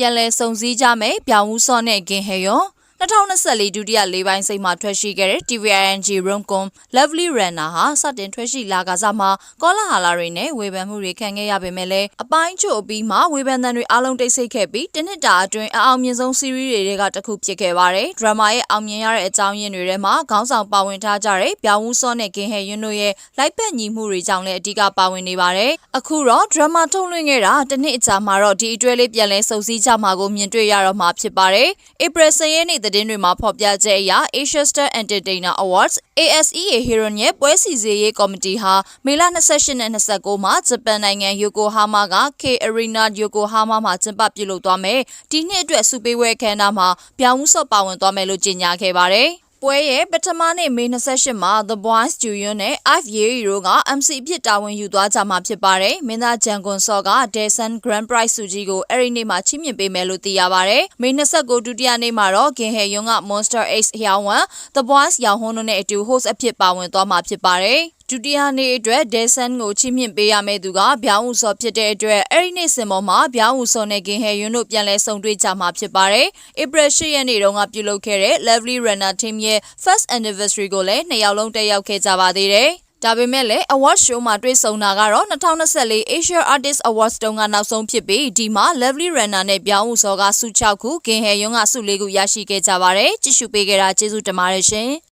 ပြန်လည်စုံစည်းကြမယ်ပြောင်ဦးစောနဲ့ဂင်ဟေယွန် 2024ဒုတိယလေးပိုင်းစိတ်မှာထွက်ရှိခဲ့တဲ့ TVNG Romcom Lovely Runner ဟာစတင်ထွက်ရှိလာကစားမှာကောလာဟာလာတွေနဲ့ဝေဖန်မှုတွေခံခဲ့ရပေမဲ့လည်းအပိုင်းချို့အပြီးမှာဝေဖန်သံတွေအားလုံးတိတ်ဆိတ်ခဲ့ပြီးတစ်နှစ်တာအတွင်းအအောင်မြင်ဆုံး series တွေကတစ်ခုဖြစ်ခဲ့ပါတယ်။ drama ရဲ့အောင်မြင်ရတဲ့အကြောင်းရင်းတွေထဲမှာခေါင်းဆောင်ပါဝင်ထားကြတဲ့ပြောင်ဦးစောနဲ့ဂင်ဟေယွန်းတို့ရဲ့လိုက်ပတ်ညီမှုတွေကြောင့်လည်းအဓိကပါဝင်နေပါတယ်။အခုတော့ drama ထုတ်လွှင့်ခဲ့တာတစ်နှစ်အကြာမှာတော့ဒီအတွဲလေးပြန်လဲစုံစည်းကြမှာကိုမြင်တွေ့ရတော့မှာဖြစ်ပါတယ်။ April 10ရက်နေ့သတင်းတွေမှာဖော်ပြချက်အရ Asia Star Entertainer Awards ASEA Heron ရဲ့ပွဲစီစဉ်ရေးကော်မတီဟာမေလ28နဲ့29မှာဂျပန်နိုင်ငံယိုကိုဟာမာက K Arena Yokohama မှာကျင်းပပြုလုပ်သွားမယ်။ဒီနှစ်အတွက်စုပေးပွဲခန်းနာမှာပြောင်းဦးစော့ပါဝင်သွားမယ်လို့ကြေညာခဲ့ပါတယ်။ ပွဲရဲ့ပထမနေ့မေ28မှာ The Boys Studio နဲ့ Ive Yeri တို့က MC အဖြစ်တာဝန်ယူသွားကြမှာဖြစ်ပါတယ်။မင်းသားဂျန်ကွန်စော့က Desan Grand Prize ဆုကြီးကိုအဲ့ဒီနေ့မှာချီးမြှင့်ပေးမယ်လို့သိရပါတယ်။မေ29ဒုတိယနေ့မှာတော့ဂင်ဟေယွန်းက Monster X ဟျောင်းဝမ် The Boys ရောင်ဟွန်းတို့နဲ့အတူ host အဖြစ်ပါဝင်သွားမှာဖြစ်ပါတယ်။ ဒုတိယနေ့အတွက်ဒေဆန်ကိုချီးမြှင့်ပေးရမယ့်သူကဗျောင်းဦးစောဖြစ်တဲ့အတွက်အဲ့ဒီနေ့စင်ပေါ်မှာဗျောင်းဦးစောနဲ့ဂင်ဟဲယွန်းတို့ပြန်လဲဆုံတွေ့ကြမှာဖြစ်ပါတယ်။ April 10ရက်နေ့တုန်းကပြုလုပ်ခဲ့တဲ့ Lovely Runner Team ရဲ့ First Anniversary ကိုလည်းနှစ်ယောက်လုံးတက်ရောက်ခဲ့ကြပါသေးတယ်။ဒါပေမဲ့လည်း award show မှာတွေ့ဆုံတာကတော့2024 Asia Artist Awards တုန်းကနောက်ဆုံးဖြစ်ပြီးဒီမှာ Lovely Runner နဲ့ပြောင်းဦးစောကစု6ခုဂင်ဟဲယွန်းကစု4ခုရရှိခဲ့ကြပါတယ်ကြည့်ရှုပေးကြတာကျေးဇူးတင်ပါတယ်ရှင်။